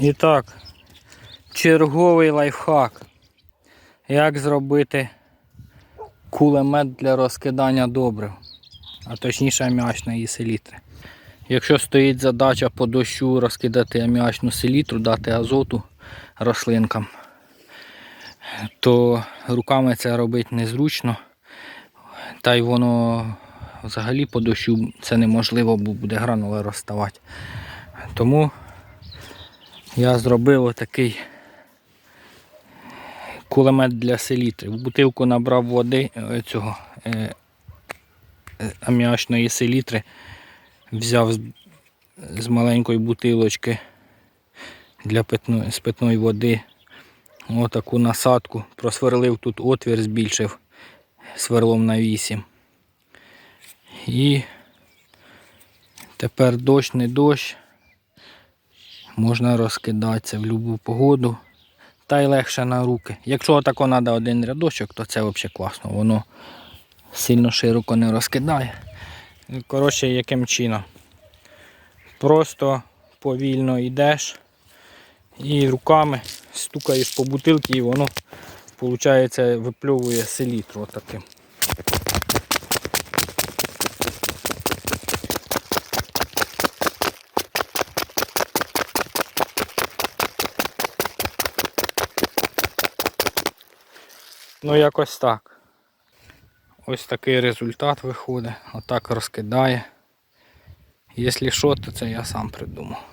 І так, черговий лайфхак. Як зробити кулемет для розкидання добрив, а точніше аміачної селітри. Якщо стоїть задача по дощу розкидати аміачну селітру, дати азоту рослинкам, то руками це робити незручно. Та й воно взагалі по дощу це неможливо, бо буде гранула розставати. Тому я зробив отакий кулемет для селітри. В бутилку набрав води е, цього е, е, аміачної селітри, взяв з, з маленької бутилочки для питної, з питної води отаку насадку, просверлив тут отвір, збільшив сверлом на 8. І тепер дощ, не дощ. Можна розкидатися в будь-яку погоду. Та й легше на руки. Якщо отако треба один рядочок, то це взагалі класно. Воно сильно широко не розкидає. Коротше, яким чином? Просто повільно йдеш і руками стукаєш по бутилці і воно, виходить, випльовує селітру отаким. Ну, якось так. Ось такий результат виходить. Отак розкидає. Якщо що, то це я сам придумав.